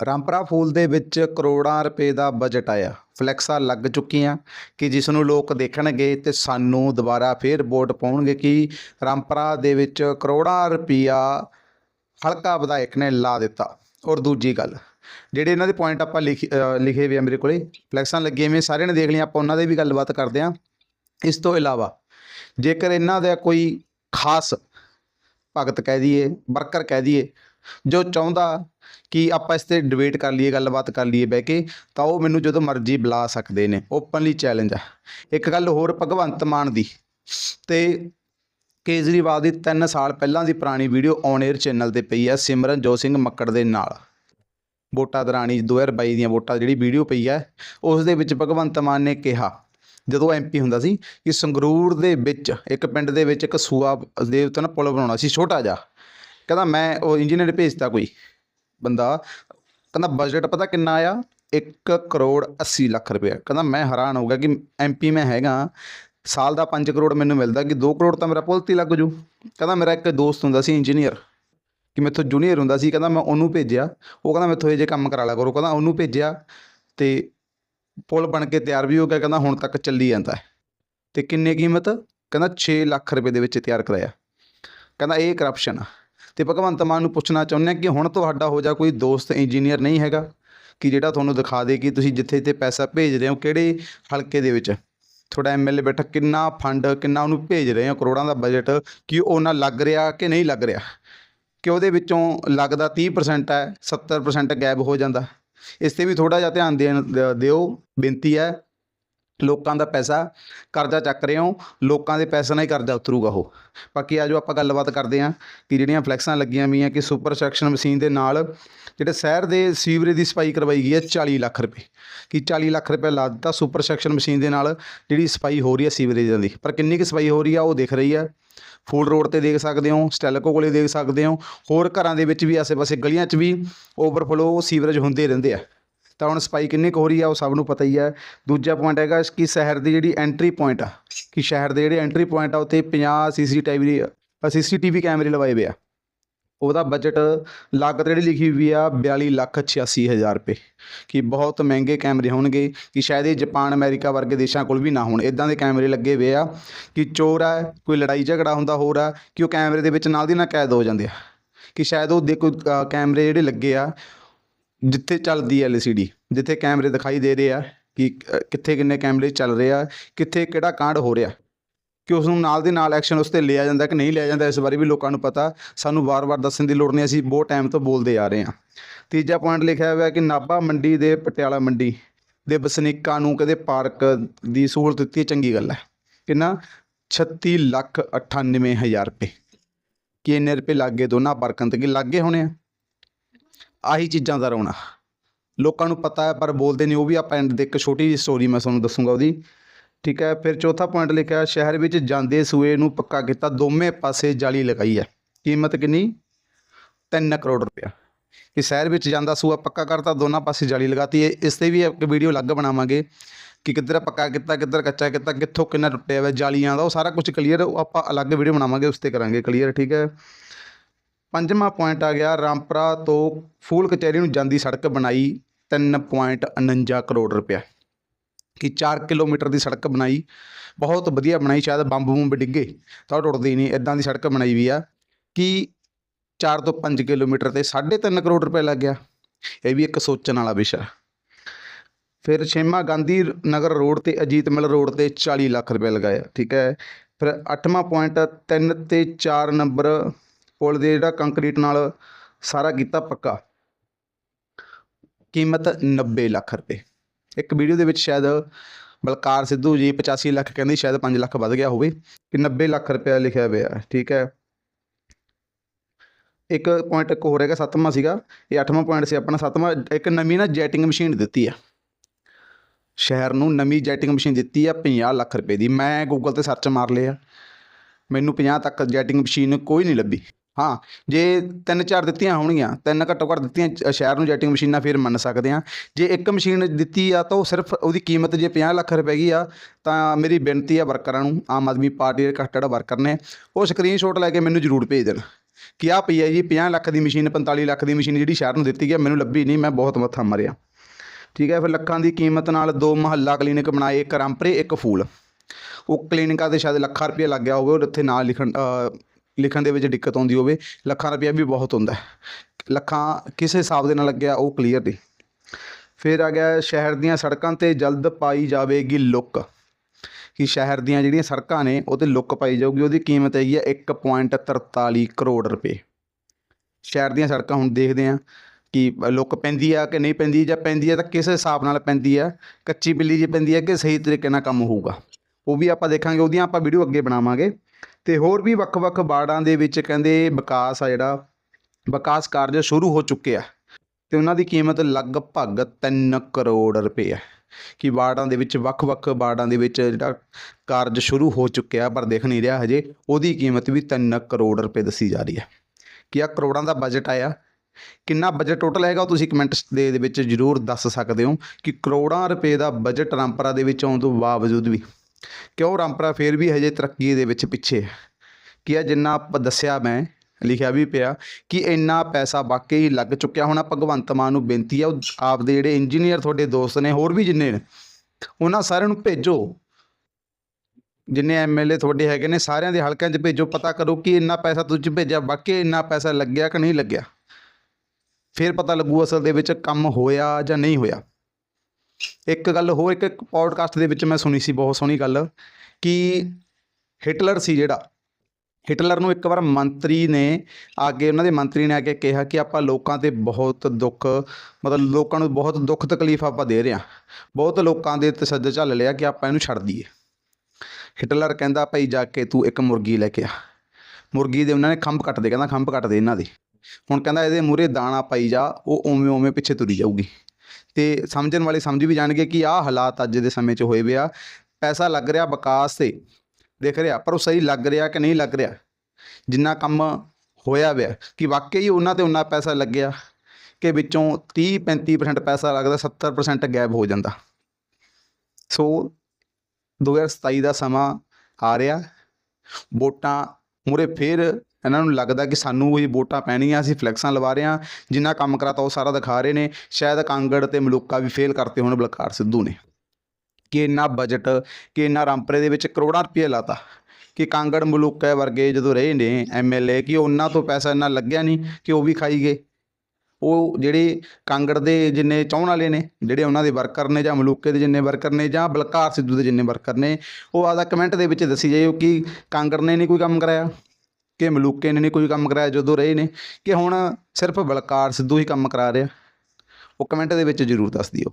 ਰਾਮਪਰਾ ਫੂਲ ਦੇ ਵਿੱਚ ਕਰੋੜਾਂ ਰੁਪਏ ਦਾ ਬਜਟ ਆਇਆ। ਫਲੈਕਸਾਂ ਲੱਗ ਚੁੱਕੀਆਂ ਕਿ ਜਿਸ ਨੂੰ ਲੋਕ ਦੇਖਣਗੇ ਤੇ ਸਾਨੂੰ ਦੁਬਾਰਾ ਫੇਰ ਵੋਟ ਪਾਉਣਗੇ ਕਿ ਰਾਮਪਰਾ ਦੇ ਵਿੱਚ ਕਰੋੜਾਂ ਰੁਪਈਆ ਹਲਕਾ ਵਿਧਾਇਕ ਨੇ ਲਾ ਦਿੱਤਾ। ਔਰ ਦੂਜੀ ਗੱਲ, ਜਿਹੜੇ ਇਹਨਾਂ ਦੇ ਪੁਆਇੰਟ ਆਪਾਂ ਲਿਖ ਲਿਖੇ ਹੋਏ ਆ ਮੇਰੇ ਕੋਲੇ ਫਲੈਕਸਾਂ ਲੱਗੀਆਂ ਹੋਈਆਂ, ਸਾਰਿਆਂ ਨੇ ਦੇਖ ਲਈਆਂ, ਆਪਾਂ ਉਹਨਾਂ ਦੇ ਵੀ ਗੱਲਬਾਤ ਕਰਦੇ ਹਾਂ। ਇਸ ਤੋਂ ਇਲਾਵਾ ਜੇਕਰ ਇਹਨਾਂ ਦਾ ਕੋਈ ਖਾਸ ਭਗਤ ਕਹਿ ਦਈਏ, ਵਰਕਰ ਕਹਿ ਦਈਏ ਜੋ ਚਾਹੁੰਦਾ ਕਿ ਆਪਾਂ ਇਸ ਤੇ ਡਿਬੇਟ ਕਰ ਲਈਏ, ਗੱਲਬਾਤ ਕਰ ਲਈਏ ਬਹਿ ਕੇ, ਤਾਂ ਉਹ ਮੈਨੂੰ ਜਦੋਂ ਮਰਜ਼ੀ ਬੁਲਾ ਸਕਦੇ ਨੇ। ਓਪਨਲੀ ਚੈਲੰਜ ਹੈ ਇੱਕ ਗੱਲ ਹੋਰ, ਭਗਵੰਤ ਮਾਨ ਦੀ। ਤੇ ਕੇਜਰੀਵਾਲ ਦੀ 3 ਸਾਲ ਪਹਿਲਾਂ ਦੀ ਪੁਰਾਣੀ ਵੀਡੀਓ ਔਨ 에ਅਰ ਚੈਨਲ ਤੇ ਪਈ ਹੈ ਸਿਮਰਨਜੋਤ ਸਿੰਘ ਮੱਕੜ ਦੇ ਨਾਲ। ਵੋਟਾਂ ਦਰਾਣੀ 2022 ਦੀਆਂ ਵੋਟਾਂ, ਜਿਹੜੀ ਵੀਡੀਓ ਪਈ ਹੈ ਉਸ ਦੇ ਵਿੱਚ ਭਗਵੰਤ ਮਾਨ ਨੇ ਕਿਹਾ, ਜਦੋਂ ਐਮਪੀ ਹੁੰਦਾ ਸੀ, ਕਿ ਸੰਗਰੂਰ ਦੇ ਵਿੱਚ, ਇੱਕ ਪਿੰਡ ਦੇ ਵਿੱਚ ਇੱਕ ਸੂਆ ਦੇ ਉੱਤੇ ਪੁਲ ਬਣਾਉਣਾ ਸੀ, ਛੋਟਾ ਜਿਹਾ। ਕਹਿੰਦਾ ਮੈਂ ਉਹ ਇੰਜੀਨੀਅਰ ਭੇਜਤਾ ਕੋਈ ਬੰਦਾ। ਕਹਿੰਦਾ ਬਜਟ ਪਤਾ ਕਿੰਨਾ ਆਇਆ? 1 ਕਰੋੜ 80 ਲੱਖ ਰੁਪਏ ਕਹਿੰਦਾ ਮੈਂ ਹੈਰਾਨ ਹੋ ਗਿਆ ਕਿ ਐਮਪੀ ਮੈਂ ਹੈਗਾ, ਸਾਲ ਦਾ 5 ਕਰੋੜ ਮੈਨੂੰ ਮਿਲਦਾ ਕਿ 2 ਕਰੋੜ ਤਾਂ ਮੇਰਾ ਪੁੱਲ ਤੇ ਲੱਗ ਜੂ। ਕਹਿੰਦਾ ਮੇਰਾ ਇੱਕ ਦੋਸਤ ਹੁੰਦਾ ਸੀ ਇੰਜੀਨੀਅਰ ਕਿ ਮੇਥੋਂ ਜੂਨੀਅਰ ਹੁੰਦਾ ਸੀ, ਕਹਿੰਦਾ ਮੈਂ ਉਹਨੂੰ ਭੇਜਿਆ। ਉਹ ਕਹਿੰਦਾ ਮੇਥੋਂ ਇਹ ਜੇ ਕੰਮ ਕਰਾ ਲਿਆ ਕਰੋ। ਕਹਿੰਦਾ ਉਹਨੂੰ ਭੇਜਿਆ ਤੇ ਪੁਲ ਬਣ ਕੇ ਤਿਆਰ ਵੀ ਹੋ ਗਿਆ, ਕਹਿੰਦਾ ਹੁਣ ਤੱਕ ਚੱਲੀ ਜਾਂਦਾ ਹੈ। ਤੇ ਕਿੰਨੇ ਕੀਮਤ? ਕਹਿੰਦਾ 6 ਲੱਖ ਰੁਪਏ ਦੇ ਵਿੱਚ ਤਿਆਰ ਕਰਾਇਆ। ਕਹਿੰਦਾ ਇਹ ਕਰਪਸ਼ਨ ਆ। ਤੇ ਭਗਵੰਤ ਮਾਨ ਨੂੰ ਪੁੱਛਣਾ ਚਾਹੁੰਦੇ ਹਾਂ ਕਿ ਹੁਣ ਤੁਹਾਡਾ ਹੋ ਜਾ ਕੋਈ ਦੋਸਤ ਇੰਜੀਨੀਅਰ ਨਹੀਂ ਹੈਗਾ, ਕਿ ਜਿਹੜਾ ਤੁਹਾਨੂੰ ਦਿਖਾ ਦੇ ਕਿ ਤੁਸੀਂ ਜਿੱਥੇ ਤੇ ਪੈਸਾ ਭੇਜ ਰਹੇ ਹੋ, ਕਿਹੜੇ ਹਲਕੇ ਦੇ ਵਿੱਚ? ਤੁਹਾਡਾ ਐਮਐਲਏ ਬੈਠਾ ਕਿੰਨਾ ਫੰਡ ਕਿੰਨਾ ਉਹਨੂੰ ਭੇਜ ਰਹੇ ਹੋ, ਕਰੋੜਾਂ ਦਾ ਬਜਟ ਕਿ ਉਹ ਉਹਨਾਂ ਲੱਗ ਰਿਹਾ ਕਿ ਨਹੀਂ ਲੱਗ ਰਿਹਾ? ਕਿ ਉਹਦੇ ਵਿੱਚੋਂ ਲੱਗਦਾ 30% ਹੈ 70% ਗਾਇਬ ਹੋ ਜਾਂਦਾ। ਇਸ ਤੇ ਵੀ ਥੋੜਾ ਜਿਹਾ ਧਿਆਨ ਦੇਣ, ਦਿਓ, ਬੇਨਤੀ ਹੈ ਲੋਕਾਂ ਦਾ ਪੈਸਾ ਕਰਜ਼ਾ ਚੱਕ ਰਹੇ ਹੋ, ਲੋਕਾਂ ਦੇ ਪੈਸੇ ਨਾਲ ਹੀ ਕਰਜ਼ਾ ਉਤਰੂਗਾ ਉਹ। ਬਾਕੀ ਆਜੋ ਆਪਾਂ ਗੱਲਬਾਤ ਕਰਦੇ ਹਾਂ ਕਿ ਜਿਹੜੀਆਂ ਫਲੈਕਸਾਂ ਲੱਗੀਆਂ ਹੋਈਆਂ ਕਿ ਸੁਪਰ ਸੈਕਸ਼ਨ ਮਸ਼ੀਨ ਦੇ ਨਾਲ ਜਿਹੜੇ ਸ਼ਹਿਰ ਦੇ ਸੀਵਰੇਜ ਦੀ ਸਫ਼ਾਈ ਕਰਵਾਈ ਗਈ ਹੈ 40 ਲੱਖ ਰੁਪਏ। ਕਿ 40 ਲੱਖ ਰੁਪਏ ਲਾ ਦਿੱਤਾ ਸੁਪਰ ਸੈਕਸ਼ਨ ਮਸ਼ੀਨ ਦੇ ਨਾਲ ਜਿਹੜੀ ਸਫ਼ਾਈ ਹੋ ਰਹੀ ਹੈ ਸੀਵਰੇਜਾਂ ਦੀ। ਪਰ ਕਿੰਨੀ ਕੁ ਸਫ਼ਾਈ ਹੋ ਰਹੀ ਆ, ਉਹ ਦਿਖ ਰਹੀ ਹੈ। ਫੂਲ ਰੋਡ ਤੇ ਦੇਖ ਸਕਦੇ ਹੋ, ਸਟੈਲਕੋ ਕੋਲੇ ਦੇਖ ਸਕਦੇ ਹੋ, ਹੋਰ ਘਰਾਂ ਦੇ ਵਿੱਚ ਵੀ ਆਸੇ-ਪਾਸੇ ਗਲੀਆਂ 'ਚ ਵੀ ਓਵਰਫਲੋ ਸੀਵਰੇਜ ਹੁੰਦੇ ਰਹਿੰਦੇ ਆ। ਤਾਂ ਹੁਣ ਸਪਾਈ ਕਿੰਨੀ ਕੁ ਹੋ ਰਹੀ ਆ, ਉਹ ਸਭ ਨੂੰ ਪਤਾ ਹੀ ਹੈ ਦੂਜਾ ਪੁਆਇੰਟ ਹੈਗਾ ਕਿ ਸ਼ਹਿਰ ਦੀ ਜਿਹੜੀ ਐਂਟਰੀ ਪੁਆਇੰਟ ਆ, ਕਿ ਸ਼ਹਿਰ ਦੇ ਜਿਹੜੇ ਐਂਟਰੀ ਪੁਆਇੰਟ ਆ ਉੱਤੇ 50 ਸੀਸੀਟੀਵੀ ਸੀਸੀਟੀਵੀ ਕੈਮਰੇ ਲਵਾਏ ਹੋਏ ਆ। ਉਹਦਾ ਬਜਟ ਲਾਗਤ ਜਿਹੜੀ ਲਿਖੀ ਹੋਈ ਆ 42 ਲੱਖ 86 ਹਜ਼ਾਰ ਰੁਪਏ। ਕਿ ਬਹੁਤ ਮਹਿੰਗੇ ਕੈਮਰੇ ਹੋਣਗੇ, ਕਿ ਸ਼ਾਇਦ ਇਹ ਜਾਪਾਨ, ਅਮਰੀਕਾ ਵਰਗੇ ਦੇਸ਼ਾਂ ਕੋਲ ਵੀ ਨਾ ਹੋਣ। ਇਦਾਂ ਦੇ ਕੈਮਰੇ ਲੱਗੇ ਹੋਏ ਆ, ਕਿ ਚੋਰ ਆ, ਕੋਈ ਲੜਾਈ ਝਗੜਾ ਹੁੰਦਾ ਹੋਰ ਆ, ਕਿ ਉਹ ਕੈਮਰੇ ਦੇ ਵਿੱਚ ਨਾਲ ਦੀ ਨਾਲ ਕੈਦ ਹੋ ਜਾਂਦੇ ਆ। ਕਿ ਸ਼ਾਇਦ ਉਹ ਦੇ ਕੋਈ ਕੈਮਰੇ ਜਿਹੜੇ ਲੱਗੇ ਆ ਜਿੱਥੇ ਚੱਲਦੀ ਐ ਐਲਸੀਡੀ ਜਿੱਥੇ ਕੈਮਰੇ ਦਿਖਾਈ ਦੇ ਰਹੇ ਆ ਕਿ ਕਿੱਥੇ ਕਿੰਨੇ ਕੈਮਰੇ ਚੱਲ ਰਹੇ ਆ, ਕਿੱਥੇ ਕਿਹੜਾ ਕਾਂਡ ਹੋ ਰਿਹਾ। ਕਿ ਉਸ ਨੂੰ ਨਾਲ ਦੇ ਨਾਲ ਐਕਸ਼ਨ ਉਸ ਤੇ ਲਿਆ ਜਾਂਦਾ ਕਿ ਨਹੀਂ ਲਿਆ ਜਾਂਦਾ, ਇਸ ਬਾਰੇ ਵੀ ਲੋਕਾਂ ਨੂੰ ਪਤਾ। ਸਾਨੂੰ ਵਾਰ-ਵਾਰ ਦੱਸਣ ਦੀ ਲੋੜ ਨਹੀਂ, ਅਸੀਂ ਬਹੁਤ ਟਾਈਮ ਤੋਂ ਬੋਲਦੇ ਆ ਰਹੇ ਹਾਂ। ਤੀਜਾ ਪੁਆਇੰਟ ਲਿਖਿਆ ਹੋਇਆ ਕਿ ਨਾਭਾ ਮੰਡੀ ਦੇ ਪਟਿਆਲਾ ਮੰਡੀ ਦੇ ਵਸਨੀਕਾਂ ਨੂੰ ਕਦੇ ਪਾਰਕ ਦੀ ਸਹੂਲਤ ਦਿੱਤੀ ਚੰਗੀ ਗੱਲ ਹੈ। ਕਿੰਨਾ? 36 ਲੱਖ 98 ਹਜ਼ਾਰ ਰੁਪਏ। ਕਿ ਇੰਨੇ ਰੁਪਏ ਲੱਗੇ ਦੋਨਾਂ ਪਾਰਕਾਂ ਤੇ, ਕਿ ਲੱਗੇ ਹੋਣੇ ਆ? ਆਹੀ ਚੀਜ਼ਾਂ ਦਾ ਰੋਣਾ। ਲੋਕਾਂ ਨੂੰ ਪਤਾ ਹੈ, ਪਰ ਬੋਲਦੇ ਨਹੀਂ, ਉਹ ਵੀ ਆਪਾਂ ਐਂਡ ਦੇ ਇੱਕ ਛੋਟੀ ਜਿਹੀ ਸਟੋਰੀ ਮੈਂ ਤੁਹਾਨੂੰ ਦੱਸੂਗਾ ਉਹਦੀ। ਠੀਕ ਹੈ, ਫਿਰ ਚੌਥਾ ਪੁਆਇੰਟ ਲਿਖਿਆ, ਸ਼ਹਿਰ ਵਿੱਚ ਜਾਂਦੇ ਸੂਏ ਨੂੰ ਪੱਕਾ ਕੀਤਾ, ਦੋਵੇਂ ਪਾਸੇ ਜਾਲੀ ਲਗਾਈ ਹੈ। ਕੀਮਤ ਕਿੰਨੀ? 3 ਕਰੋੜ ਰੁਪਇਆ। ਕਿ ਸ਼ਹਿਰ ਵਿੱਚ ਜਾਂਦਾ ਸੂਆ ਪੱਕਾ ਕਰਤਾ, ਦੋਨਾਂ ਪਾਸੇ ਜਾਲੀ ਲਗਾਤੀ ਹੈ। ਇਸ ਤੇ ਵੀ ਇੱਕ ਵੀਡੀਓ ਅਲੱਗ ਬਣਾਵਾਂਗੇ, ਕਿ ਕਿੱਧਰ ਪੱਕਾ ਕੀਤਾ, ਕਿੱਧਰ ਕੱਚਾ ਕੀਤਾ, ਕਿੱਥੋਂ ਕਿੰਨਾ ਟੁੱਟਿਆ ਹੋਇਆ, ਜਾਲੀਆਂ ਦਾ, ਉਹ ਸਾਰਾ ਕੁਝ ਕਲੀਅਰ ਆਪਾਂ ਅਲੱਗ ਵੀਡੀਓ ਬਣਾਵਾਂਗੇ, ਉਸ ਤੇ ਕਰਾਂਗੇ ਕਲੀਅਰ ਠੀਕ ਹੈ। ਪੰਜਵਾਂ ਪੁਆਇੰਟ ਆ ਗਿਆ ਰਾਮਪੁਰਾ ਤੋਂ ਫੂਲ ਕਚਹਿਰੀ ਨੂੰ ਜਾਂਦੀ ਸੜਕ ਬਣਾਈ 3.49 ਕਰੋੜ ਰੁਪਇਆ। ਕਿ 4 ਕਿਲੋਮੀਟਰ ਦੀ ਸੜਕ ਬਣਾਈ, ਬਹੁਤ ਵਧੀਆ ਬਣਾਈ, ਸ਼ਾਇਦ ਬੰਬ ਬੰਬ ਡਿੱਗੇ, ਤਾਂ ਉਹ ਟੁੱਟਦੀ ਨਹੀਂ ਇਦਾਂ ਦੀ ਸੜਕ ਬਣਾਈ ਵੀ ਆ, ਕਿ 4 ਤੋਂ 5 ਕਿਲੋਮੀਟਰ ਤੇ 3.5 ਕਰੋੜ ਰੁਪਏ ਲੱਗ ਗਿਆ। ਇਹ ਵੀ ਇੱਕ ਸੋਚਣ ਵਾਲਾ ਵਿਸ਼ਾ। ਫਿਰ ਛੇਵਾਂ ਗਾਂਧੀ ਨਗਰ ਰੋਡ ਤੇ ਅਜੀਤ ਮਿਲ ਰੋਡ ਤੇ 40 ਲੱਖ ਰੁਪਏ ਲਗਾਇਆ, ਠੀਕ ਹੈ। ਫਿਰ ਅੱਠਵਾਂ ਪੁਆਇੰਟ 3 ਤੇ 4 ਨੰਬਰ ਪੁਲ ਦੇ ਜਿਹੜਾ ਕੰਕਰੀਟ ਨਾਲ ਸਾਰਾ ਕੀਤਾ ਪੱਕਾ। ਕੀਮਤ 90 ਲੱਖ ਰੁਪਏ। ਇੱਕ ਵੀਡੀਓ ਦੇ ਵਿੱਚ ਸ਼ਾਇਦ ਬਲਕਾਰ ਸਿੱਧੂ ਜੀ 85 ਲੱਖ ਕਹਿੰਦੀ ਸ਼ਾਇਦ 5 ਲੱਖ ਵੱਧ ਗਿਆ ਹੋਵੇ, ਕਿ 90 ਲੱਖ ਰੁਪਏ ਲਿਖਿਆ ਹੋਇਆ ਠੀਕ ਹੈ। ਇੱਕ ਪੁਆਇੰਟ ਇੱਕ ਹੋਰ ਹੈਗਾ, ਸੱਤਵਾਂ ਸੀਗਾ, ਇਹ ਅੱਠਵਾਂ ਪੁਆਇੰਟ ਸੀ ਆਪਣਾ, ਸੱਤਵਾਂ, ਇੱਕ ਨਵੀਂ ਨਾ ਜੈਟਿੰਗ ਮਸ਼ੀਨ ਦਿੱਤੀ ਆ। ਸ਼ਹਿਰ ਨੂੰ ਨਵੀਂ ਜੈਟਿੰਗ ਮਸ਼ੀਨ ਦਿੱਤੀ ਆ 50 ਲੱਖ ਰੁਪਏ ਦੀ। ਮੈਂ ਗੂਗਲ ਤੇ ਸਰਚ ਮਾਰ ਲਿਆ। ਮੈਨੂੰ 50 ਤੱਕ ਜੈਟਿੰਗ ਮਸ਼ੀਨ ਕੋਈ ਨਹੀਂ ਲੱਭੀ। ਹਾਂ, ਜੇ ਤਿੰਨ ਚਾਰ ਦਿੱਤੀਆਂ ਹੋਣਗੀਆਂ, ਤਿੰਨ ਘੱਟੋ ਘੱਟ ਦਿੱਤੀਆਂ ਸ਼ਹਿਰ ਨੂੰ ਜੈਟਿੰਗ ਮਸ਼ੀਨਾਂ ਫਿਰ ਮੰਨ ਸਕਦੇ ਆ ਜੇ ਇੱਕ ਮਸ਼ੀਨ ਦਿੱਤੀ ਆ, ਤਾਂ ਉਹ ਸਿਰਫ ਉਹਦੀ ਕੀਮਤ ਜੇ 50 ਲੱਖ ਰੁਪਏ ਗਈ ਆ, ਤਾਂ ਮੇਰੀ ਬੇਨਤੀ ਆ ਵਰਕਰਾਂ ਨੂੰ, ਆਮ ਆਦਮੀ ਪਾਰਟੀ ਦੇ ਕੱਟੜ ਵਰਕਰ ਨੇ, ਉਹ ਸਕਰੀਨਸ਼ਾਟ ਲੈ ਕੇ ਮੈਨੂੰ ਜ਼ਰੂਰ ਭੇਜ ਦੇਣ ਕਿ ਆ ਪਈ ਹੈ ਜੀ 50 ਲੱਖ ਦੀ ਮਸ਼ੀਨ 45 ਲੱਖ ਦੀ ਮਸ਼ੀਨ ਜਿਹੜੀ ਸ਼ਹਿਰ ਨੂੰ ਦਿੱਤੀ ਗਈ ਮੈਨੂੰ ਲੱਭੀ ਨਹੀਂ, ਮੈਂ ਬਹੁਤ ਮੱਥਾ ਮਾਰਿਆ। ਠੀਕ ਹੈ, ਫਿਰ ਲੱਖਾਂ ਦੀ ਕੀਮਤ ਨਾਲ ਦੋ ਮਹੱਲਾ ਕਲੀਨਿਕ ਬਣਾਏ, ਇੱਕ ਰਾਮਪਰੇ, ਇੱਕ ਫੂਲ। ਉਹ ਕਲੀਨਿਕਾਂ ਤੇ ਸ਼ਾਇਦ ਲੱਖਾਂ ਰੁਪਏ ਲੱਗਿਆ ਹੋਵੇ ਉਹ ਉੱਥੇ ਨਾਂ ਲਿਖਣ ਲਿਖਣ ਦੇ ਵਿੱਚ ਦਿੱਕਤ ਆਉਂਦੀ ਹੋਵੇ, ਲੱਖਾਂ ਰੁਪਇਆ ਵੀ ਬਹੁਤ ਹੁੰਦਾ ਲੱਖਾਂ ਕਿਸ ਹਿਸਾਬ ਦੇ ਨਾਲ ਲੱਗਿਆ ਉਹ ਕਲੀਅਰ ਨਹੀਂ। ਫਿਰ ਆ ਗਿਆ ਸ਼ਹਿਰ ਦੀਆਂ ਸੜਕਾਂ ਤੇ ਜਲਦ ਪਾਈ ਜਾਵੇਗੀ ਲੁੱਕ। ਕਿ ਸ਼ਹਿਰ ਦੀਆਂ ਜਿਹੜੀਆਂ ਸੜਕਾਂ ਨੇ, ਉਹ 'ਤੇ ਲੁੱਕ ਪਾਈ ਜਾਊਗੀ, ਉਹਦੀ ਕੀਮਤ ਹੈਗੀ ਹੈ 1.43 ਕਰੋੜ ਰੁਪਏ। ਸ਼ਹਿਰ ਦੀਆਂ ਸੜਕਾਂ ਹੁਣ ਦੇਖਦੇ ਹਾਂ ਕਿ ਲੁੱਕ ਪੈਂਦੀ ਆ ਕਿ ਨਹੀਂ ਪੈਂਦੀ, ਜਾਂ ਪੈਂਦੀ ਆ ਤਾਂ ਕਿਸ ਹਿਸਾਬ ਨਾਲ ਪੈਂਦੀ ਆ, ਕੱਚੀ ਬਿੱਲੀ ਜੀ ਪੈਂਦੀ ਆ ਕਿ ਸਹੀ ਤਰੀਕੇ ਨਾਲ ਕੰਮ ਹੋਊਗਾ। ਉਹ ਵੀ ਆਪਾਂ ਦੇਖਾਂਗੇ, ਉਹਦੀਆਂ ਆਪਾਂ ਵੀਡੀਓ ਅੱਗੇ ਬਣਾਵਾਂਗੇ। ਤੇ ਹੋਰ ਵੀ ਵੱਖ-ਵੱਖ ਵਾਰਡਾਂ ਦੇ ਵਿੱਚ ਕਹਿੰਦੇ ਵਿਕਾਸ ਆ ਜਿਹੜਾ, ਵਿਕਾਸ ਕਾਰਜ ਸ਼ੁਰੂ ਹੋ ਚੁੱਕੇ ਆ। ਤੇ ਉਹਨਾਂ ਦੀ ਕੀਮਤ ਲਗਭਗ 3 ਕਰੋੜ ਰੁਪਏ ਹੈ ਕਿ ਵਾਰਡਾਂ ਦੇ ਵਿੱਚ, ਵੱਖ-ਵੱਖ ਵਾਰਡਾਂ ਦੇ ਵਿੱਚ ਜਿਹੜਾ ਕਾਰਜ ਸ਼ੁਰੂ ਹੋ ਚੁੱਕਿਆ, ਪਰ ਦੇਖ ਨਹੀਂ ਰਿਹਾ ਹਜੇ, ਉਹਦੀ ਕੀਮਤ ਵੀ 3 ਕਰੋੜ ਰੁਪਏ ਦੱਸੀ ਜਾ ਰਹੀ ਹੈ ਕਿ ਆ ਕਰੋੜਾਂ ਦਾ ਬਜਟ ਆਇਆ। ਕਿੰਨਾ ਬਜਟ ਟੋਟਲ ਹੈਗਾ ਉਹ ਤੁਸੀਂ ਕਮੈਂਟਸ ਦੇ ਵਿੱਚ ਜ਼ਰੂਰ ਦੱਸ ਸਕਦੇ ਹੋ ਕਿ ਕਰੋੜਾਂ ਰੁਪਏ ਦਾ ਬਜਟ ਰਾਮਪੁਰਾ ਦੇ ਵਿੱਚ ਆਉਣ ਤੋਂ ਬਾਵਜੂਦ ਵੀ। ਕਿਉਂ ਰਾਮਪੁਰਾ ਫੇਰ ਵੀ ਹਜੇ ਤਰੱਕੀ ਦੇ ਵਿੱਚ ਪਿੱਛੇ ਹੈ? ਕਿ ਆ ਜਿੰਨਾ ਆਪਾਂ ਦੱਸਿਆ ਮੈਂ, ਲਿਖਿਆ ਵੀ ਪਿਆ ਕਿ ਇੰਨਾ ਪੈਸਾ ਵਾਕਈ ਹੀ ਲੱਗ ਚੁੱਕਿਆ ਹੋਣਾ, ਭਗਵੰਤ ਮਾਨ ਨੂੰ ਬੇਨਤੀ ਆ ਉਹ ਆਪਦੇ ਜਿਹੜੇ ਇੰਜੀਨੀਅਰ ਤੁਹਾਡੇ ਦੋਸਤ ਨੇ, ਹੋਰ ਵੀ ਜਿੰਨੇ ਨੇ, ਉਹਨਾਂ ਸਾਰਿਆਂ ਨੂੰ ਭੇਜੋ। ਜਿੰਨੇ ਐਮਐਲਏ ਤੁਹਾਡੇ ਹੈਗੇ ਨੇ, ਸਾਰਿਆਂ ਦੇ ਹਲਕਿਆਂ 'ਚ ਭੇਜੋ, ਪਤਾ ਕਰੋ ਕਿ ਇੰਨਾ ਪੈਸਾ ਤੁਸੀਂ ਭੇਜਿਆ, ਵਾਕਈ ਇੰਨਾ ਪੈਸਾ ਲੱਗਿਆ ਕਿ ਨਹੀਂ ਲੱਗਿਆ? ਫਿਰ ਪਤਾ ਲੱਗੂ ਅਸਲ ਦੇ ਵਿੱਚ ਕੰਮ ਹੋਇਆ ਜਾਂ ਨਹੀਂ ਹੋਇਆ। ਇੱਕ ਗੱਲ ਹੋਰ, ਇੱਕ ਇੱਕ ਪੋਡਕਾਸਟ ਦੇ ਵਿੱਚ ਮੈਂ ਸੁਣੀ ਸੀ, ਬਹੁਤ ਸੋਹਣੀ ਗੱਲ ਕਿ ਹਿਟਲਰ ਸੀ ਜਿਹੜਾ। ਹਿਟਲਰ ਨੂੰ ਇੱਕ ਵਾਰ ਮੰਤਰੀ ਨੇ ਆ ਕੇ ਉਹਨਾਂ ਦੇ ਮੰਤਰੀ ਨੇ ਆ ਕੇ ਕਿਹਾ ਕਿ ਆਪਾਂ ਲੋਕਾਂ ਤੇ ਬਹੁਤ ਦੁੱਖ, ਮਤਲਬ ਲੋਕਾਂ ਨੂੰ ਬਹੁਤ ਦੁੱਖ ਤਕਲੀਫ ਆਪਾਂ ਦੇ ਰਹੇ ਹਾਂ। ਬਹੁਤ ਲੋਕਾਂ ਦੇ ਤਸੱਦਦ ਝੱਲ ਲਿਆ ਕਿ ਆਪਾਂ ਇਹਨੂੰ ਛੱਡ ਦਈਏ। ਹਿਟਲਰ ਕਹਿੰਦਾ, ਭਾਈ ਜਾ ਕੇ ਤੂੰ ਇੱਕ ਮੁਰਗੀ ਲੈ ਕੇ ਆ। ਮੁਰਗੀ ਦੇ ਉਹਨਾਂ ਨੇ ਖੰਭ ਕੱਟ ਦੇ ਕਹਿੰਦਾ ਖੰਭ ਕੱਟ ਦੇ ਇਹਨਾਂ ਦੇ। ਹੁਣ ਕਹਿੰਦਾ, ਇਹਦੇ ਮੂਰੇ ਦਾਣਾ ਪਾਈ ਜਾ, ਉਹ ਉਵੇਂ ਉਵੇਂ ਪਿੱਛੇ ਤੁਰੀ ਜਾਊਗੀ। ਤੇ ਸਮਝਣ ਵਾਲੇ ਸਮਝ ਵੀ ਜਾਣਗੇ ਕਿ ਆਹ ਹਾਲਾਤ ਅੱਜ ਦੇ ਸਮੇਂ 'ਚ ਹੋਏ ਵੇ ਆ। ਪੈਸਾ ਲੱਗ ਰਿਹਾ ਵਿਕਾਸ ਤੇ, ਦੇਖ ਰਿਹਾ, ਪਰ ਉਹ ਸਹੀ ਲੱਗ ਰਿਹਾ ਕਿ ਨਹੀਂ ਲੱਗ ਰਿਹਾ? ਜਿੰਨਾ ਕੰਮ ਹੋਇਆ ਵਿਆ ਕਿ ਵਾਕਈ ਉਹਨਾਂ ਤੇ ਉਹਨਾਂ ਪੈਸਾ ਲੱਗਿਆ ਕਿ ਵਿੱਚੋਂ 30 35% ਪੈਸਾ ਲੱਗਦਾ 70% ਗਾਇਬ ਹੋ ਜਾਂਦਾ। ਸੋ 2027 ਦਾ ਸਮਾਂ ਆ ਰਿਹਾ, ਵੋਟਾਂ ਮੂਹਰੇ ਫਿਰ ਇਹਨਾਂ ਨੂੰ ਲੱਗਦਾ ਕਿ ਸਾਨੂੰ ਹੀ ਵੋਟਾਂ ਪੈਣੀਆਂ, ਅਸੀਂ ਫਲੈਕਸਾਂ ਲਵਾ ਰਹੇ ਹਾਂ। ਜਿੰਨਾ ਕੰਮ ਕਰਾਤਾ ਉਹ ਸਾਰਾ ਦਿਖਾ ਰਹੇ ਨੇ। ਸ਼ਾਇਦ ਕਾਂਗੜ ਤੇ ਮਲੂਕਾ ਵੀ ਫੇਲ ਕਰਤੇ ਹੋਣ ਬਲਕਾਰ ਸਿੱਧੂ ਨੇ। ਕਿ ਇੰਨਾ ਬਜਟ ਕਿ ਇੰਨਾ ਰਾਮਪਰੇ ਦੇ ਵਿੱਚ ਕਰੋੜਾਂ ਰੁਪਏ ਲਾਤਾ। ਕਿ ਕਾਂਗੜ, ਮਲੂਕਾ ਵਰਗੇ ਜਦੋਂ ਰਹੇ ਨੇ ਐਮਐਲਏ ਕਿ ਉਹਨਾਂ ਤੋਂ ਪੈਸਾ ਇੰਨਾ ਲੱਗਿਆ ਨਹੀਂ ਕਿ ਉਹ ਵੀ ਖਾਈ ਗਏ। ਉਹ ਜਿਹੜੇ ਕਾਂਗੜ ਦੇ ਜਿੰਨੇ ਚਾਹਣ ਵਾਲੇ ਨੇ, ਜਿਹੜੇ ਉਹਨਾਂ ਦੇ ਵਰਕਰ ਨੇ ਜਾਂ ਮਲੂਕੇ ਦੇ ਜਿੰਨੇ ਵਰਕਰ ਨੇ ਜਾਂ ਬਲਕਾਰ ਸਿੱਧੂ ਦੇ ਜਿੰਨੇ ਵਰਕਰ ਨੇ, ਉਹ ਆਦਾ ਕਮੈਂਟ ਦੇ ਵਿੱਚ ਦੱਸੀ ਜਾਇਓ ਕਿ ਕਾਂਗੜ ਨੇ ਨਹੀਂ ਕੋਈ ਕੰਮ ਕਰਾਇਆ। ਕਿ ਮਲੂਕੇ ਨੇ ਨਹੀਂ ਕੋਈ ਕੰਮ ਕਰਾਇਆ ਜਦੋਂ ਰਹੇ ਨੇ, ਕਿ ਹੁਣ ਸਿਰਫ ਬਲਕਾਰ ਸਿੱਧੂ ਹੀ ਕੰਮ ਕਰਾ ਰਿਹਾ। ਉਹ ਕਮੈਂਟ ਦੇ ਵਿੱਚ ਜ਼ਰੂਰ ਦੱਸ ਦਿਓ।